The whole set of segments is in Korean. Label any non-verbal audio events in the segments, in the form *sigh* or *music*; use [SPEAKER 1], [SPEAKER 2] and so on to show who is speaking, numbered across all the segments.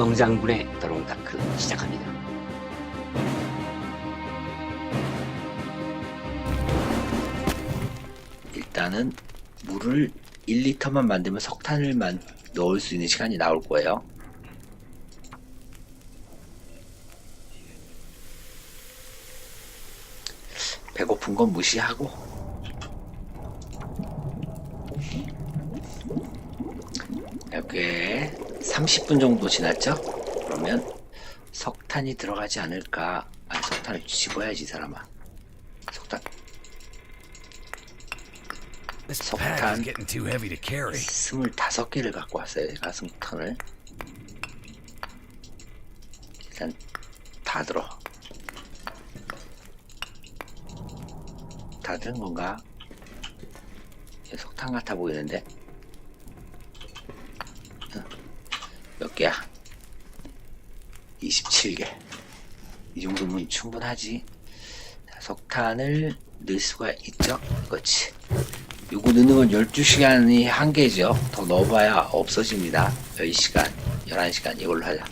[SPEAKER 1] 엉장군의 드롱다크 시작합니다.
[SPEAKER 2] 일단은 물을 1리터만 만들면 석탄을 만 넣을 수 있는 시간이 나올 거예요. 배고픈 건 무시하고 이렇게 30분 정도 지났죠? 그러면 석탄이 들어가지 않을까? 아, 석탄을 집어야지 이 사람아. 석탄 석탄.
[SPEAKER 3] pack is getting too heavy to carry.
[SPEAKER 2] 스물다섯 개를 갖고 왔어요. 제가 승턴을. 일단 다 들어. 다든 건가? 석탄 같아 보이는데. 어, 몇 개야? 27개. 이 정도면 충분하지. 자, 석탄을 넣을 수가 있죠? 그렇지. 요거 넣는 건 12시간이 한계죠. 더 넣어봐야 없어집니다. 10시간, 11시간 이걸로 하자.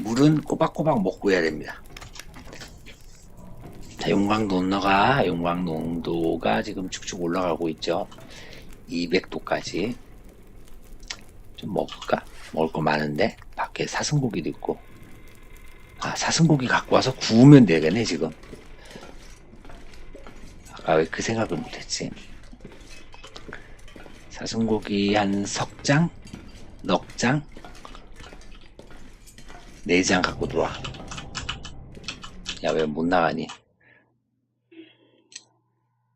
[SPEAKER 2] 물은 꼬박꼬박 먹고 해야 됩니다. 자, 용광 농도가, 용광 농도가 지금 쭉쭉 올라가고 있죠. 200도까지. 좀 먹을까? 먹을 거 많은데? 밖에 사슴고기도 있고. 아, 사슴고기 갖고 와서 구우면 되겠네, 지금. 아까 왜 그 생각을 못했지? 사슴고기 한 석장, 넉장, 네장 갖고 들어와. 야, 왜 못 나가니?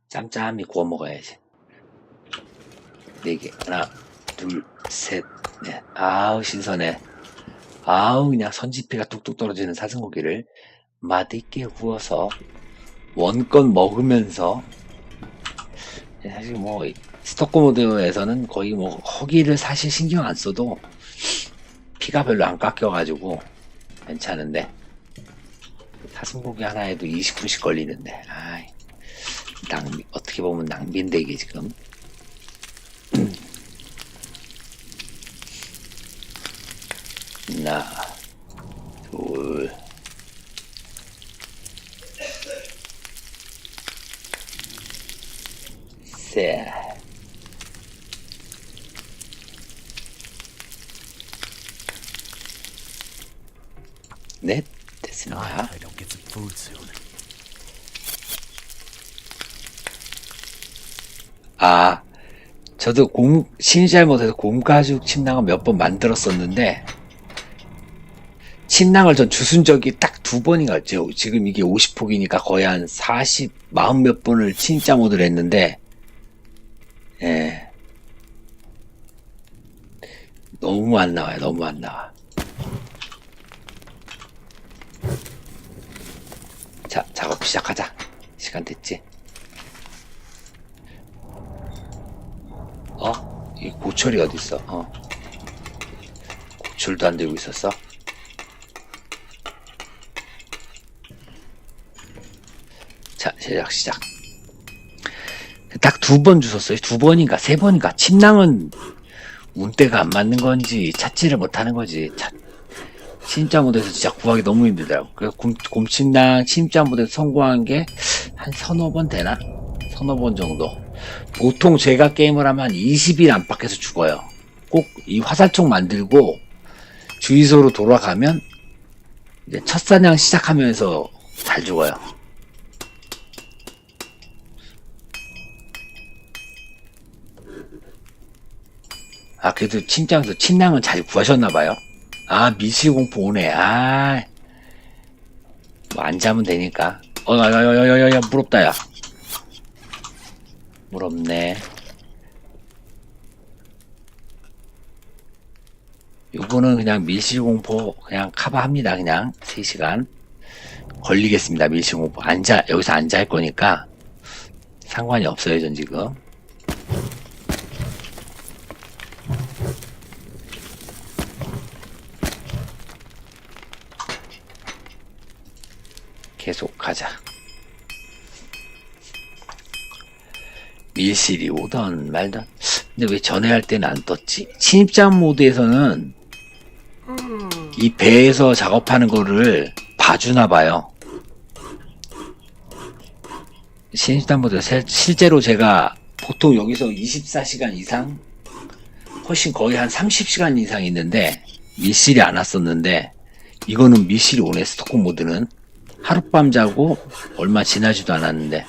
[SPEAKER 2] 짬짬이 구워 먹어야지. 네 개. 하나, 둘, 셋, 넷. 아우, 신선해. 아우, 그냥 선지피가 뚝뚝 떨어지는 사슴고기를 맛있게 구워서 원건 먹으면서 사실 뭐 스토커 모드에서는 거의 뭐 허기를 사실 신경 안 써도 피가 별로 안 깎여가지고 괜찮은데 사슴고기 하나에도 20분씩 걸리는데 아이 낭비 어떻게 보면 낭비인데 이게 지금 하나 둘 셋. 넷 됐습니다.
[SPEAKER 3] soon.
[SPEAKER 2] 아, 저도 곰, 신시할 못해서 곰가죽 침낭을 몇 번 만들었었는데, 침낭을 전 주순 적이 딱 두 번인가 죠 지금 이게 50폭이니까 거의 한 40, 40 몇 번을 진짜 모드를 했는데, 예. 너무 안 나와요, 너무 안 나와. 자, 작업 시작하자. 시간 됐지? 어? 이 고철이 어딨어? 어. 고철도 안 들고 있었어? 자, 제작 시작. 딱 두 번 주웠어요. 두 번인가, 세 번인가. 침낭은 운대가 안 맞는 건지, 찾지를 못하는 거지. 찾, 진짜 구하기 너무 힘들더라고. 그래서 곰, 곰침낭 못해서 성공한 게 한 서너 번 되나? 서너 번 정도. 보통 제가 게임을 하면 한 20일 안팎에서 죽어요. 꼭 이 화살촉 만들고 주유소로 돌아가면 이제 첫 사냥 시작하면서 잘 죽어요. 아, 그래도 친장에서 친낭은 잘 구하셨나봐요. 아, 미시공포 오네. 아, 뭐안 자면 되니까. 어, 야, 야, 야, 야, 야, 야, 무럽다, 야. 무럽네. 요거는 그냥 밀실공포 그냥 커버합니다. 그냥 3시간 걸리겠습니다. 밀실공포 앉아 여기서 앉아 할 거니까 상관이 없어요. 전 지금 계속 가자. 밀실이 오던 말던 근데 왜 전에 할 때는 안 떴지? 침입자 모드에서는 이 배에서 작업하는 거를 봐주나 봐요. 신입단보다 실제로 제가 보통 여기서 24시간 이상 훨씬 거의 한 30시간 이상 있는데 미실이 안 왔었는데 이거는 미실이 오네 스토커 모드는 하룻밤 자고 얼마 지나지도 않았는데.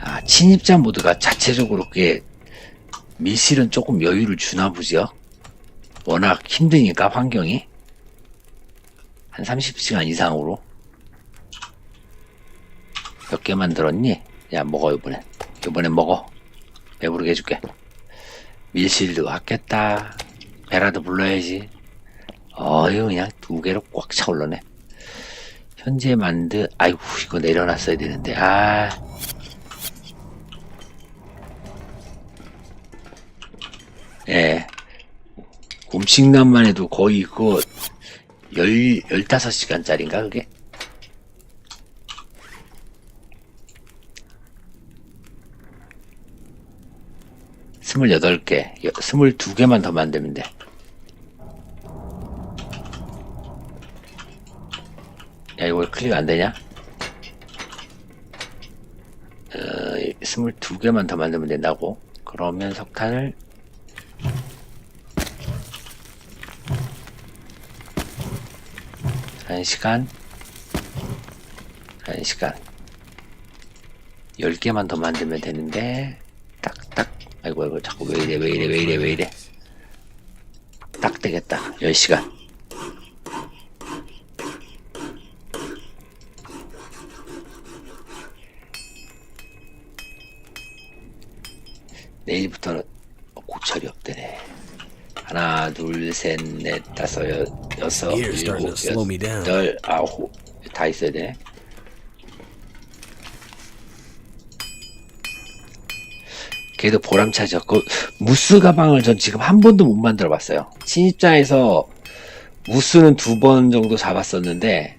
[SPEAKER 2] 아 침입자 모드가 자체적으로 꽤 미실은 조금 여유를 주나 보죠. 워낙 힘드니까 환경이. 한 30시간 이상으로. 몇 개 만 들었니? 야 먹어 이번엔 이번엔 먹어 배부르게 해줄게. 밀실도 왔겠다. 배라도 불러야지. 어휴 그냥 두 개로 꽉 차 올라네. 현재 만드 아이고 이거 내려놨어야 되는데. 아. 예. 음식남만 해도 거의 그거 열, 열다섯 시간짜리인가, 그게? 스물여덟 개, 여- 스물두 개만 더 만들면 돼. 야, 이거 왜 클릭 안 되냐? 어, 스물두 개만 더 만들면 된다고? 그러면 석탄을 한 시간, 한 시간. 10개만 더 만들면 되는데. 아이고, 아이고, 자꾸 왜 이래, 왜 이래, 왜 이래, 왜 이래. 딱 되겠다. 10시간. 내일부터는 고철이 없대네. 하나, 둘, 셋, 넷, 다섯, 여, 여섯, 일곱. 여덟, 아홉. 다 있어야 돼. 걔도 보람차죠. 그 무스 가방을 전 지금 한 번도 못 만들어 봤어요. 신입자에서 무스는 두 번 정도 잡았었는데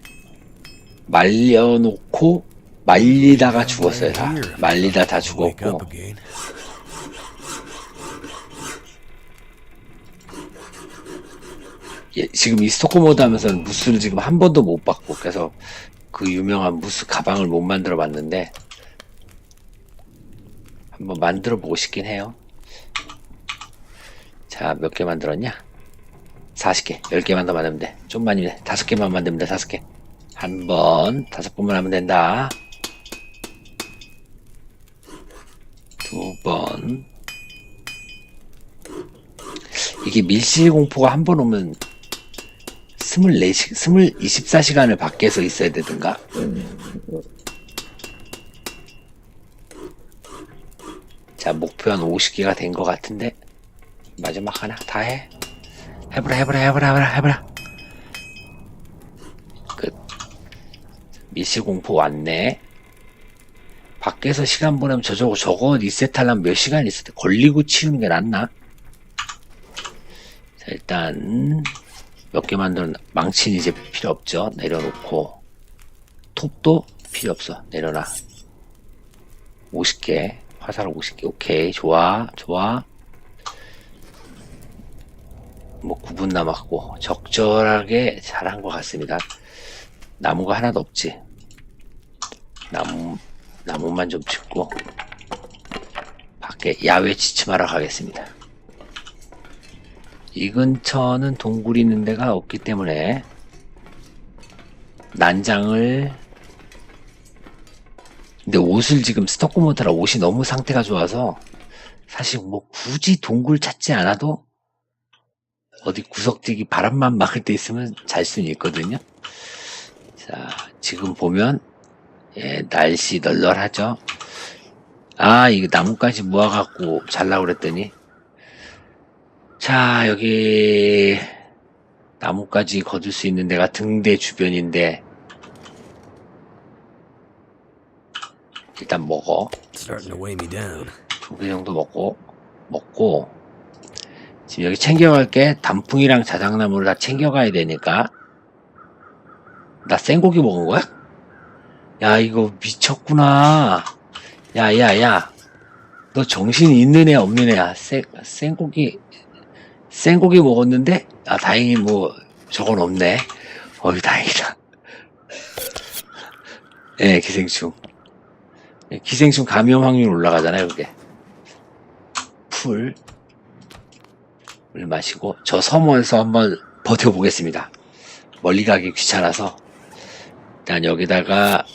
[SPEAKER 2] 말려놓고 말리다가 죽었어요. 다 말리다 다 죽었고. 예, 지금 이 스토커 모드 하면서는 무스를 지금 한 번도 못 봤고 그래서 그 유명한 무스 가방을 못 만들어 봤는데 한번 만들어 보고 싶긴 해요. 자, 몇 개 만들었냐? 40개, 10개만 더 만들면 돼. 좀만 이네. 5개만 만들면 돼, 5개. 한 번, 다섯 번만 하면 된다. 두 번. 이게 밀실 공포가 한 번 오면 24시, 20, 24시간을 밖에서 있어야 되든가? 자, 목표 한 50개가 된 것 같은데, 마지막 하나 다 해. 해보라, 해보라, 해보라, 해보라, 해보라. 끝. 미실 공포 왔네. 밖에서 시간 보내면 저저거 저거 리셋하려면 몇 시간 있을 때 걸리고 치우는 게 낫나? 자, 일단 몇 개 만들어 망치는 이제 필요 없죠. 내려놓고 톱도 필요 없어. 내려놔. 50개 화살 50개 오케이 좋아 좋아 뭐 9분 남았고 적절하게 잘한 것 같습니다. 나무가 하나도 없지. 나무 나무만 좀 짚고 밖에 야외 지침하러 가겠습니다. 이 근처는 동굴 있는 데가 없기 때문에 난장을 근데 옷을 지금 스토커 모드라 옷이 너무 상태가 좋아서 사실 뭐 굳이 동굴 찾지 않아도 어디 구석지기 바람만 막을 때 있으면 잘 수는 있거든요. 자, 지금 보면 예, 날씨 널널하죠. 아, 이거 나뭇가지 모아갖고 잘라고 그랬더니 자, 여기 나뭇가지 거둘 수 있는 데가 등대 주변인데 일단 먹어. 두 개 정도 먹고 먹고 지금 여기 챙겨갈 게 단풍이랑 자작나무를 다 챙겨가야 되니까 나 생고기 먹은 거야? 야, 이거 미쳤구나. 야, 야, 야. 너 정신 있는 애 없는 애야. 생, 생고기, 생고기 먹었는데? 아, 다행히 뭐, 저건 없네. 어이, 다행이다. *laughs* 예, 기생충. 예, 기생충 감염 확률 올라가잖아요, 그게. 풀. 물 마시고, 저 섬원에서 한번 버텨보겠습니다. 멀리 가기 귀찮아서. 일단 여기다가,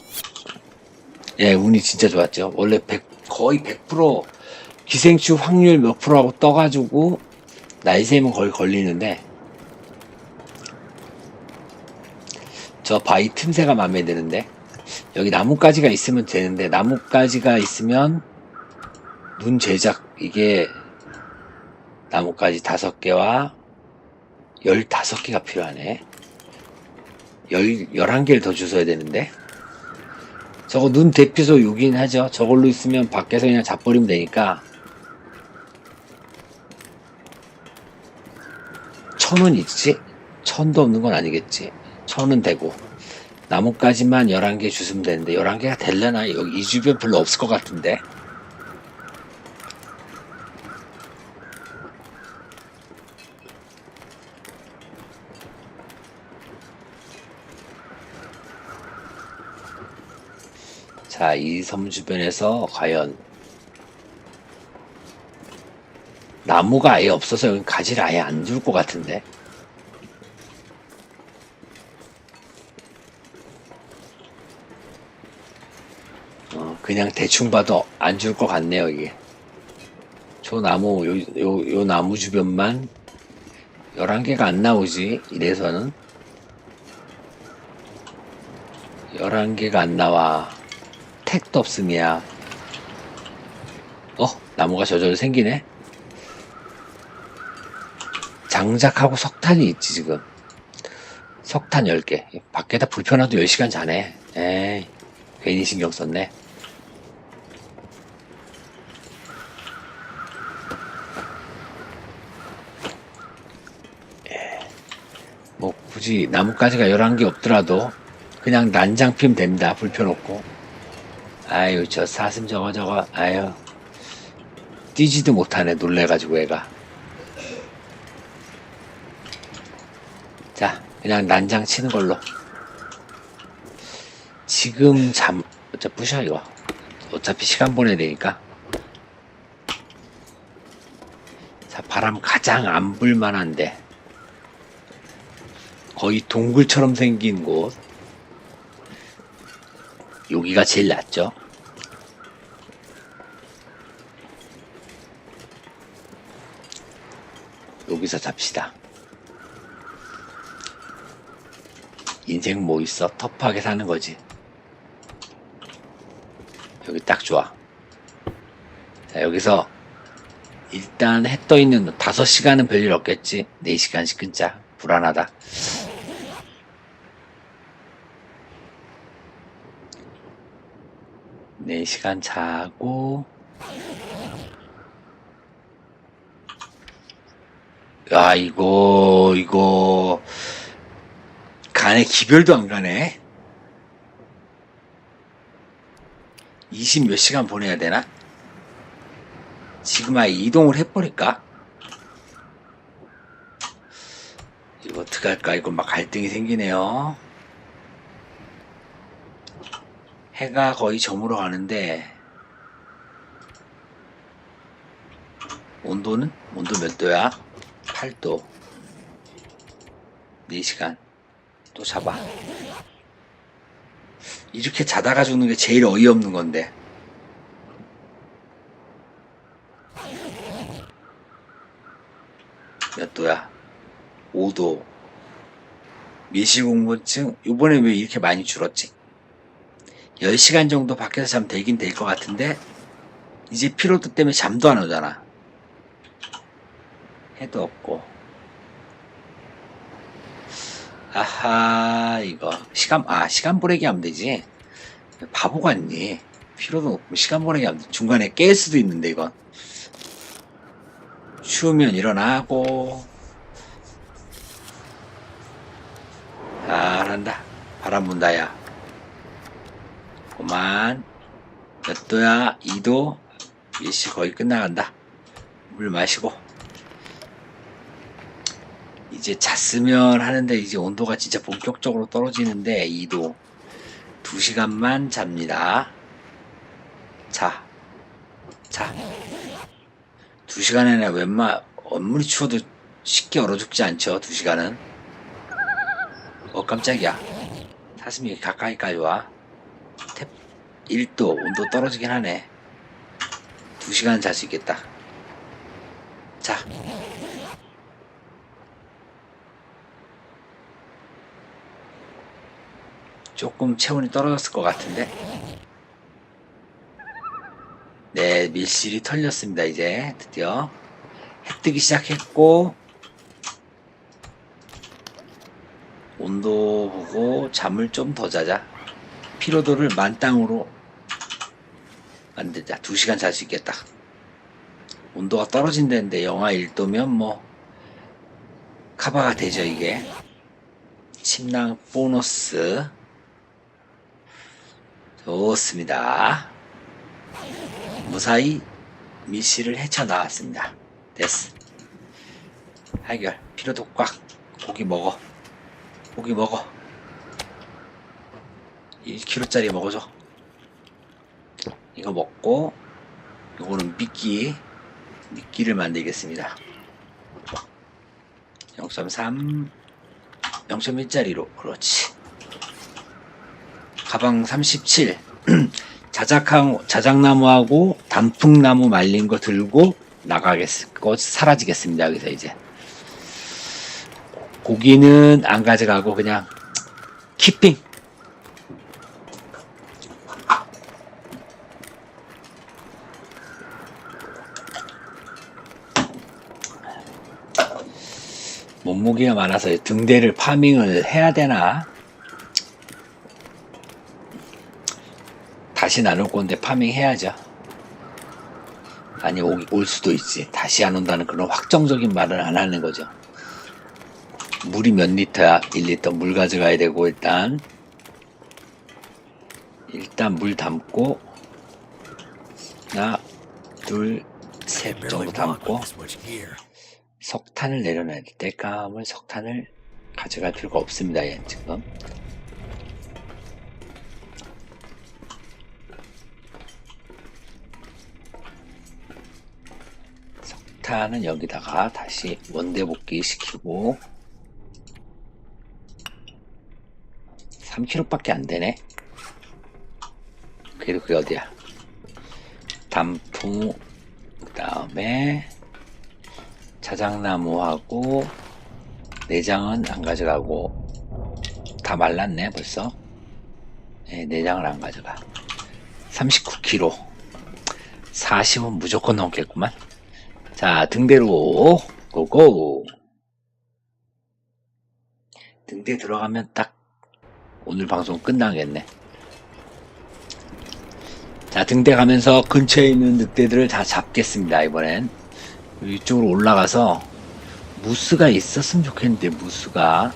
[SPEAKER 2] 예, 운이 진짜 좋았죠. 원래 100, 거의 100% 기생충 확률 몇 프로하고 떠가지고, 세면 거의 걸리는데, 저 바위 틈새가 마음에 드는데, 여기 나뭇가지가 있으면 되는데, 나뭇가지가 있으면, 눈 제작, 이게, 나뭇가지 다섯 개와, 열다섯 개가 필요하네. 열, 열한 개를 더 주셔야 되는데. 저거 눈 대피소 요긴 하죠. 저걸로 있으면 밖에서 그냥 잡버리면 되니까. 천은 있지? 천도 없는 건 아니겠지. 천은 되고. 나뭇가지만 11개 주시면 되는데, 11개가 되려나? 여기 이 주변 별로 없을 것 같은데. 자, 이 섬 주변에서 과연 나무가 아예 없어서 여기 가지를 아예 안 줄 것 같은데. 어, 그냥 대충 봐도 안 줄 것 같네요, 이게. 저 나무, 요, 요, 요 나무 주변만 11개가 안 나오지, 이래서는. 11개가 안 나와. 택도 없음이야. 어? 나무가 저절로 생기네? 장작하고 석탄이 있지, 지금. 석탄 10개. 밖에다 불 펴놔도 10시간 자네. 에이, 괜히 신경 썼네. 예. 뭐, 굳이 나뭇가지가 11개 없더라도, 그냥 난장 피면 됩니다. 불 펴놓고. 아유, 저 사슴 저거 저거, 아유. 뛰지도 못하네, 놀래가지고 애가. 자, 그냥 난장 치는 걸로. 지금 잠, 저 부셔, 이거. 어차피 시간 보내야 되니까. 자, 바람 가장 안 불만한데. 거의 동굴처럼 생긴 곳. 여기가 제일 낫죠. 여기서 잡시다. 인생 뭐 있어? 터프하게 사는 거지. 여기 딱 좋아. 자, 여기서 일단 해 떠 있는 5시간은 별일 없겠지. 4시간씩 끊자. 불안하다. 네 시간 자고. 야 이거 이거. 간에 기별도 안 가네. 20 몇 시간 보내야 되나? 지금 아예 이동을 해버릴까? 이거 어떡할까? 이거 막 갈등이 생기네요 해가 거의 저물어 가는데 온도는? 온도 몇 도야? 8도 4시간 또 잡아 이렇게 자다가 죽는 게 제일 어이없는 건데 몇 도야? 5도 미시공포증 이번에 왜 이렇게 많이 줄었지? 10시간 정도 밖에서 잠 되긴 될 것 같은데 이제 피로도 때문에 잠도 안 오잖아. 해도 없고. 아하 이거. 시간 아 시간 보내기 하면 되지. 바보 같니? 피로도 없고 시간 보내기 하면 돼. 중간에 깰 수도 있는데 이건. 추우면 일어나고. 잘한다. 바람 분다 야 그만. 몇 도야? 2도? 일시 거의 끝나간다. 물 마시고. 이제 잤으면 하는데 이제 온도가 진짜 본격적으로 떨어지는데 2도. 2시간만 잡니다. 자. 자. 2시간에는 웬만, 아무리 추워도 쉽게 얼어 죽지 않죠. 2시간은. 어, 깜짝이야. 사슴이 가까이까지 와. 탭 1도 온도 떨어지긴 하네. 2시간 잘 수 있겠다. 자. 조금 체온이 떨어졌을 것 같은데. 네, 밀실이 털렸습니다, 이제. 드디어. 해 뜨기 시작했고, 온도 보고 잠을 좀 더 자자. 피로도를 만땅으로 만들자. 2시간 잘 수 있겠다. 온도가 떨어진다는데 영하 1도면 뭐 카바가 되죠 이게. 침낭 보너스. 좋습니다. 무사히 미시를 헤쳐나왔습니다. 됐어. 해결. 피로도 꽉. 고기 먹어. 고기 먹어. 1kg짜리 먹어줘. 이거 먹고, 요거는 미끼, 미끼를 만들겠습니다. 0.3, 0.1짜리로, 그렇지. 가방 37. *clears throat* 자작한, 자작나무하고 단풍나무 말린 거 들고 나가겠, 거 사라지겠습니다. 여기서 이제. 고기는 안 가져가고 그냥 키핑. 몸무게가 많아서 등대를 파밍을 해야 되나? 다시 나눌 건데 파밍 해야죠. 아니, 오- 올 수도 있지. 다시 안 온다는 그런 확정적인 말을 안 하는 거죠. 물이 몇 리터야? 1리터 물 가져가야 되고, 일단. 일단 물 담고, 하나, 둘, 셋
[SPEAKER 3] Barely
[SPEAKER 2] 정도 담고, 석탄을 내려놔야 돼. 땔감을 석탄을 가져갈 필요가 없습니다. 얘 지금. 석탄은 여기다가 다시 원대 복귀 시키고 3kg밖에 안 되네. 그래도 그게 어디야? 단풍 그 다음에 자작나무하고 내장은 안 가져가고 다 말랐네 벌써. 네, 내장을 안 가져가. 39kg 40은 무조건 넘겠구만. 자 등대로 고고. 등대 들어가면 딱 오늘 방송 끝나겠네. 자 등대 가면서 근처에 있는 늑대들을 다 잡겠습니다 이번엔 이쪽으로 올라가서 무스가 있었으면 좋겠는데 무스가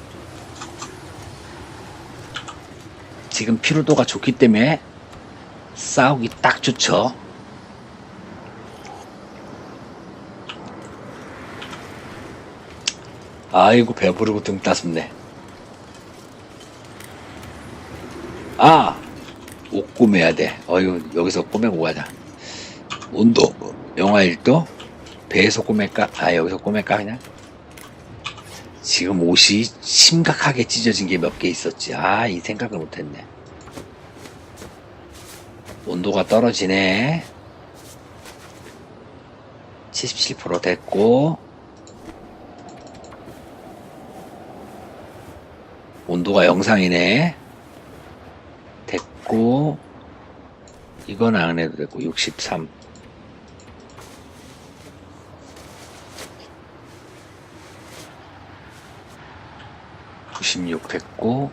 [SPEAKER 2] 지금 피로도가 좋기 때문에 싸우기 딱 좋죠. 아이고 배부르고 등 따숩네. 아! 옷 꾸며야 돼. 어휴 여기서 꾸매고 가자. 온도 영하 1도 배에서 꼬맬까? 아, 여기서 꼬맬까, 그냥? 지금 옷이 심각하게 찢어진 게 몇 개 있었지. 아, 이 생각을 못했네. 온도가 떨어지네. 77% 됐고, 온도가 영상이네. 됐고, 이건 안 해도 되고, 63. 구십육 됐고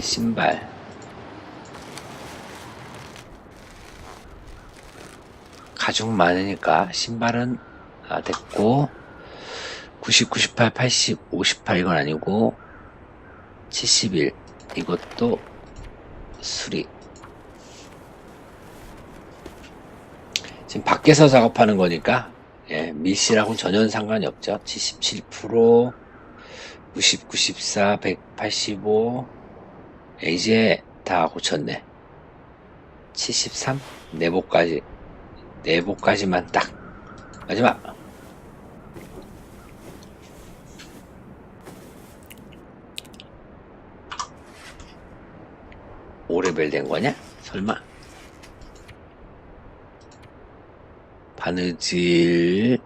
[SPEAKER 2] 신발. 가죽 많으니까 신발은 아, 됐고 90, 98, 80, 58 이건 아니고 71 이것도 수리. 지금 밖에서 작업하는 거니까 예, 밀실하고는 전혀 상관이 없죠. 77%, 90, 94, 185 예, 이제 다 고쳤네. 73 내복까지 내복까지만 딱 마지막 오레벨된 거냐? 설마? 바느질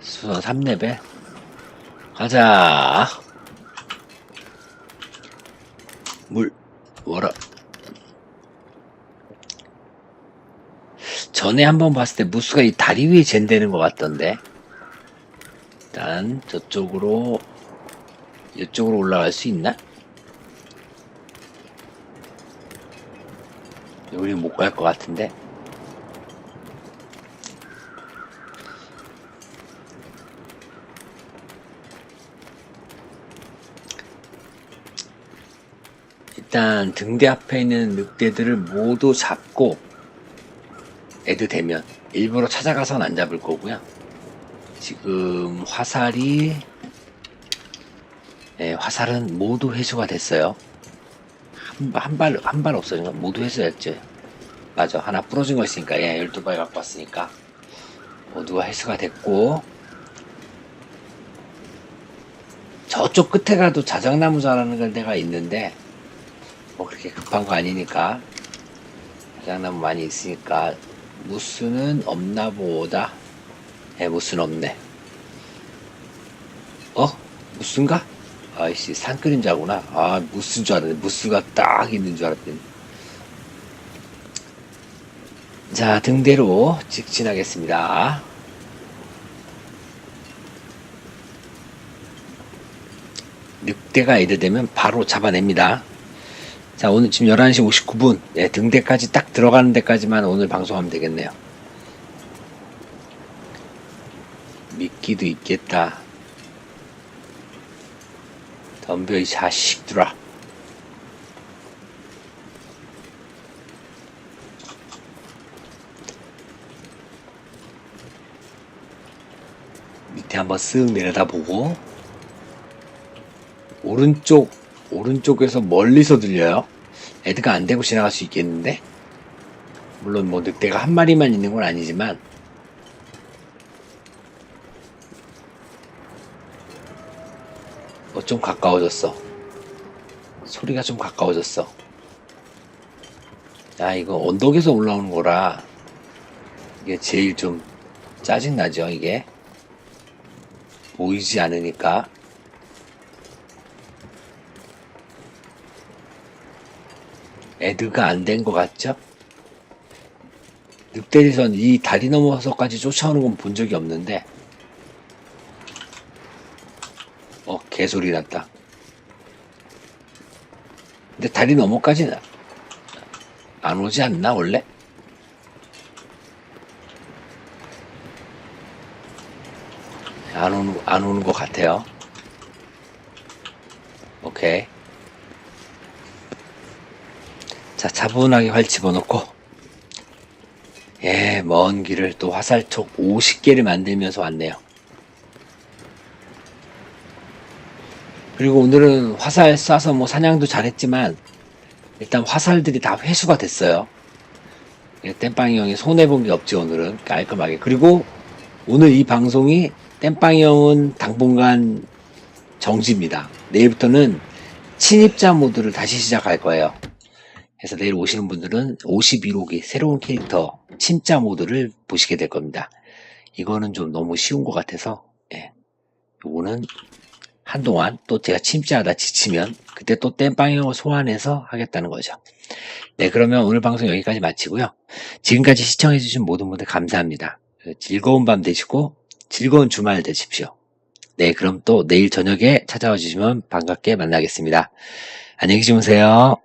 [SPEAKER 2] 수선 3레벨 가자. 물 워라. 전에 한번 봤을 때 무스가 이 다리 위에 젠되는 것 같던데. 일단 저쪽으로 이쪽으로 올라갈 수 있나? 여기 못 갈 것 같은데 일단 등대 앞에 있는 늑대들을 모두 잡고 애드 되면 일부러 찾아가선 안 잡을 거고요. 지금 화살이 네, 화살은 모두 회수가 됐어요. 한발 한 발 없어진 거 모두 회수했죠. 맞아 하나 부러진 거 있으니까 예 12발 갖고 왔으니까 모두가 회수가 됐고 저쪽 끝에 가도 자작나무 자라는 데가 있는데 뭐 그렇게 급한 거 아니니까. 자작나무 많이 있으니까. 무스는 없나 보다. 예 무스는 없네. 어? 무스인가? 아이씨 산 그림자구나. 아 무스인 줄 알았네. 무스가 딱 있는 줄 알았더니. 자 등대로 직진하겠습니다. 늑대가 애들되면 바로 잡아냅니다 자 오늘 지금 11시 59분. 예, 등대까지 딱 들어가는 데까지만 오늘 방송하면 되겠네요. 미끼도 있겠다. 덤벼 이 자식들아. 밑에 한번 쓱 내려다보고 오른쪽 오른쪽에서 멀리서 들려요 애드가 안 대고 지나갈 수 있겠는데 물론 뭐 늑대가 한 마리만 있는 건 아니지만 어, 좀 가까워졌어. 소리가 좀 가까워졌어. 야, 이거 언덕에서 올라오는 거라, 이게 제일 좀 짜증나죠, 이게. 보이지 않으니까. 애드가 안 된 것 같죠? 늑대리선 이 다리 넘어서까지 쫓아오는 건 본 적이 없는데, 어, 개소리 났다. 근데 다리 넘어까지는 안 오지 않나, 원래? 안 오는, 안 오는 것 같아요. 오케이. 자, 차분하게 활 집어넣고, 예, 먼 길을 또 화살촉 50개를 만들면서 왔네요. 그리고 오늘은 화살 쏴서 뭐 사냥도 잘했지만 일단 화살들이 다 회수가 됐어요. 예, 땜빵이 형이 손해본 게 없지 오늘은 깔끔하게. 그리고 오늘 이 방송이 땜빵이 형은 당분간 정지입니다. 내일부터는 침입자 모드를 다시 시작할 거예요. 그래서 내일 오시는 분들은 51호기 새로운 캐릭터 침자 모드를 보시게 될 겁니다. 이거는 좀 너무 쉬운 것 같아서 예. 요거는 한동안 또 제가 침자하다 지치면 그때 또 땜빵형을 소환해서 하겠다는 거죠. 네, 그러면 오늘 방송 여기까지 마치고요. 지금까지 시청해주신 모든 분들 감사합니다. 즐거운 밤 되시고 즐거운 주말 되십시오. 네, 그럼 또 내일 저녁에 찾아와 주시면 반갑게 만나겠습니다. 안녕히 주무세요.